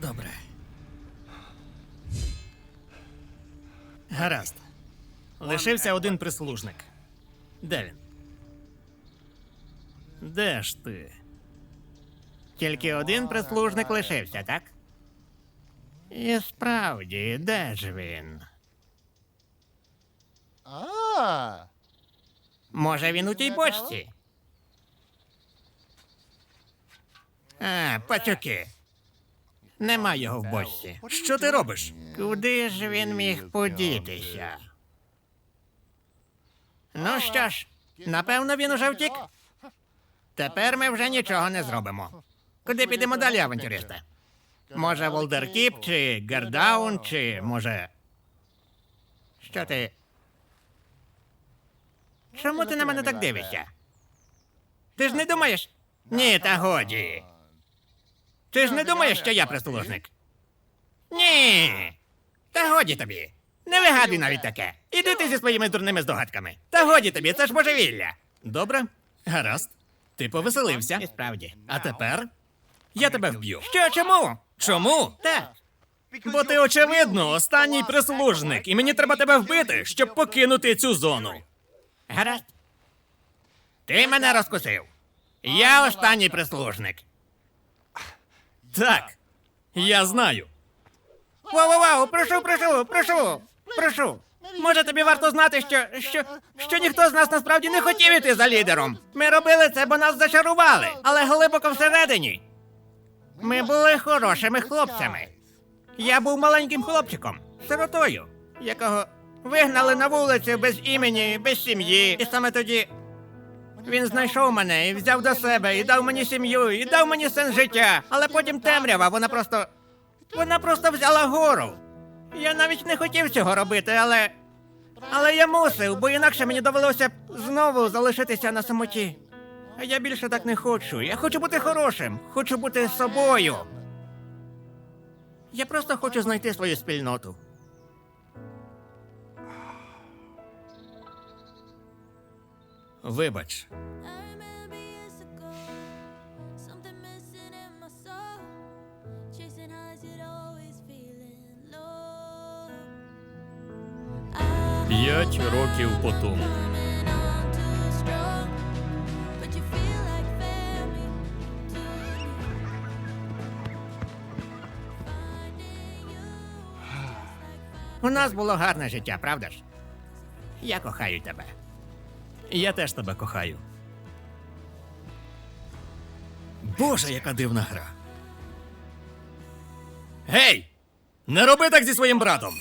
Добре. Гаразд. Лишився один прислужник. Де він? Де ж ти? Тільки один прислужник лишився, так? І справді, де ж він? А, Може, він у тій почті? А, пацюки. Нема його в бочці. Що ти робиш? Куди ж він міг подітися? Ну що ж, напевно, він уже втік. Тепер ми вже нічого не зробимо. Куди підемо далі, авантюристи? Може, Волдеркіп, чи Гардаун, чи може. Що ти. Чому ти на мене так дивишся? Ти ж не думаєш? Ні, та годі. Ти ж не думаєш, що я прислужник? Ні. Та годі тобі. Не вигадуй навіть таке. Іди ти зі своїми дурними здогадками. Та годі тобі, це ж божевілля. Добре, гаразд. Ти повеселився. І справді. А тепер я тебе вб'ю. Що, чому? Чому? Так. Бо ти, очевидно, останній прислужник, і мені треба тебе вбити, щоб покинути цю зону. Гаразд. Ти мене розкусив. Я останній прислужник. Так. Я знаю. Вау-вау-вау, прошу, прошу, прошу, прошу. Може, тобі варто знати, що, що, що ніхто з нас насправді не хотів іти за лідером. Ми робили це, бо нас зачарували, але глибоко всередині. Ми були хорошими хлопцями. Я був маленьким хлопчиком, сиротою, якого вигнали на вулицю без імені, без сім'ї. І саме тоді він знайшов мене і взяв до себе, і дав мені сім'ю, і дав мені сенс життя. Але потім темрява, вона просто. Вона просто взяла гору. Я навіть не хотів цього робити, але. Але я мусив, бо інакше мені довелося б знову залишитися на самоті. А я більше так не хочу. Я хочу бути хорошим, хочу бути собою. Я просто хочу знайти свою спільноту. Finding you just like У нас було гарне життя, правда ж? Я кохаю тебе. Я теж тебе кохаю. Боже, яка дивна гра. Гей! Не роби так зі своїм братом!